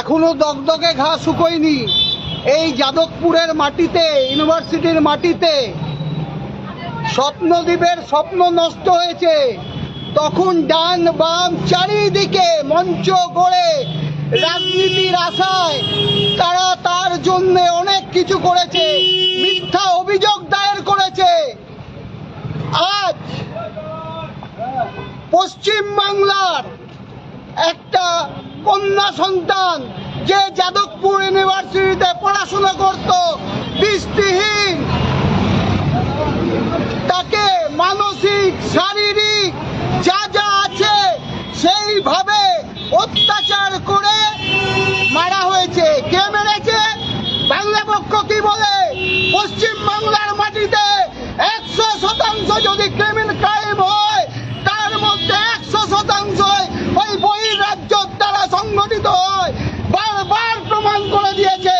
এখনও দগদগে ঘা শুকোয়নি। এই যাদবপুরের মাটিতে, ইউনিভার্সিটির মাটিতে স্বপ্নদ্বীপের স্বপ্ন নষ্ট হয়েছে। তখন ডান বাম চারিদিকে মঞ্চ গড়ে রাজনীতির আশায় তারা তার জন্য অনেক কিছু করেছে। মিথ্যা অভিযোগ দায়ের করেছে আজ পশ্চিম বাংলার একটা কন্যা সন্তান যে যাদবপুর ইউনিভার্সিটিতে পড়াশোনা করত দৃষ্টিহীন তাকে মানসিক, শারীরিক যা যা আছে সেইভাবে অত্যাচার করে মারা হয়েছে। কে মেরেছে? বাংলা পক্ষ কি বলে? পশ্চিম বাংলার মাটিতে একশো শতাংশ যদি ক্রিমিনাল ক্রাইম হয় তার মধ্যে একশো শতাংশ ওই বহির রাজ্যর দ্বারা সংগঠিত হয় বারবার প্রমাণ করে দিয়েছে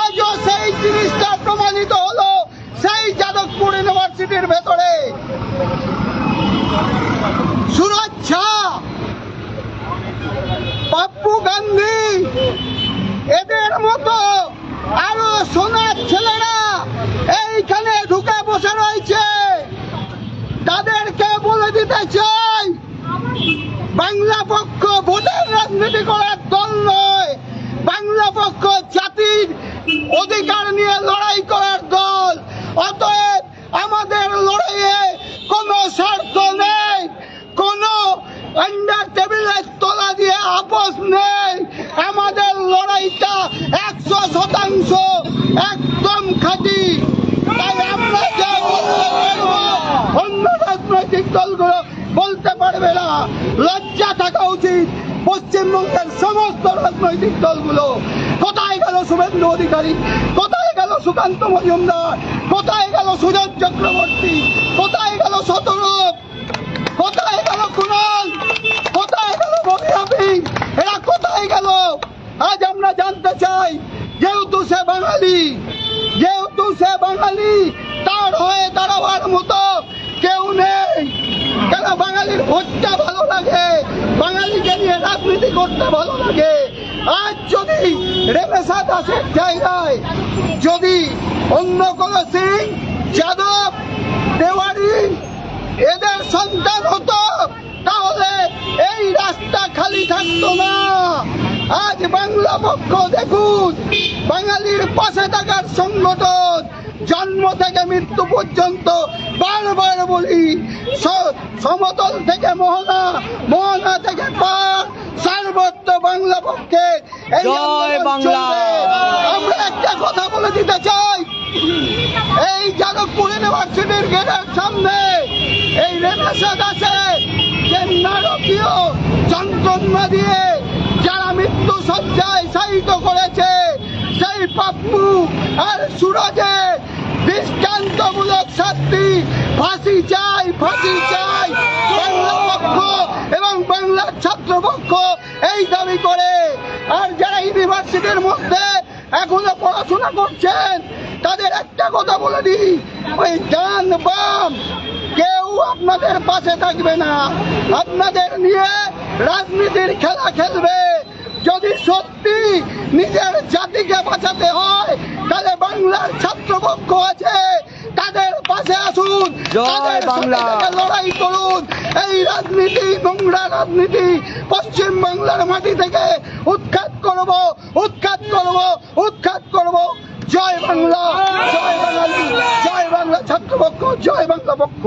আজও সেই জিনিসটা প্রমাণিত হলো সেই যাদবপুর ইউনিভার্সিটির ভেতরে সুরজ ঝা পাপ্পু গান্ধী এদের মতো আরও সোনার ছেলেরা এইখানে ঢুকে বসে রয়েছে তাদেরকে বলে দিতে চাই। বাংলা পক্ষ ভোটের রাজনীতি করার দল নয়। বাংলা পক্ষ জাতির অধিকার নিয়ে লড়াই করার দল। অতএব আমাদের লড়াইয়ে কোনো স্বার্থ নেই। কোনো আন্ডার টেবিলের তলা দিয়ে আপোষ নেই। আমাদের লড়াইটা একশো শতাংশ একদম খাঁটি তাই আমরা যা বলতে পারব অন্য রাজনৈতিক দলগুলো বলতে পারবে না। লজ্জা থাকা উচিত। পশ্চিমবঙ্গের সমস্ত রাজনৈতিক দলগুলো। কোথায় গেল শুভেন্দু অধিকারী? কোথায় গেল সুকান্ত মজুমদার? কোথায় গেল সুজন চক্রবর্তী? কোথায় গেল শতরূপ? কোথায় গেল কুণাল কোথায় গেল হাফিজ এরা কোথায় গেল? আজ আমরা জানতে চাই, যেহেতু সে বাঙালি, যেহেতু সে বাঙালি, তার হয়ে দাঁড়াবার মতো কেন বাঙালির ভোটটা ভালো লাগে? বাঙালিকে নিয়ে রাজনীতি করতে ভালো লাগে। আজ যদি রেমেসা দাসের জায়গায়, যদি অন্য কোনো সিং, যাদব দেওয়ারি এদের সন্তান হতো, তাহলে এই রাস্তা খালি থাকতো না। আজ বাংলা পক্ষ দেখুন, বাঙালির পাশে থাকার সংগঠন জন্ম থেকে মৃত্যু পর্যন্ত বারবার বলি সমতল থেকে মোহনা মোহনা থেকে পার সর্বত্র বাংলা পক্ষে। আমরা একটা কথা বলে দিতে চাই এই যাদবপুর ইউনিভার্সিটির গেটের সামনে এই রেনেসা দাসে যে নারকীয় যন্ত্রণা দিয়ে যারা মৃত্যু সজ্জায় শায়িত করেছে সেই পাপ্পু আর সুরজের দৃষ্টান্তমূলক শাস্তি, ফাঁসি চাই ফাঁসি চাই। বাংলা পক্ষ এবং বাংলার ছাত্রপক্ষ এই দাবি করে। আর যারা ইউনিভার্সিটির মধ্যে এখনও পড়াশোনা করছেন, তাদের একটা কথা বলে দিই, ওই ডান বাম কেউ আপনাদের পাশে থাকবে না। আপনাদের নিয়ে রাজনীতির খেলা খেলবে। যদি সত্যি নিজের জাতিকে বাঁচাতে হয়, তাহলে বাংলার ছাত্রপক্ষ আছে। তাদের পাশে আসুন। তাদের লড়াই করুন। এই রাজনীতি নোংরা রাজনীতি পশ্চিম বাংলার মাটি থেকে উৎখাত করব উৎখাত করব উৎখাত করব। জয় বাংলা জয় বাঙালি জয় বাংলা ছাত্রপক্ষ জয় বাংলা পক্ষ।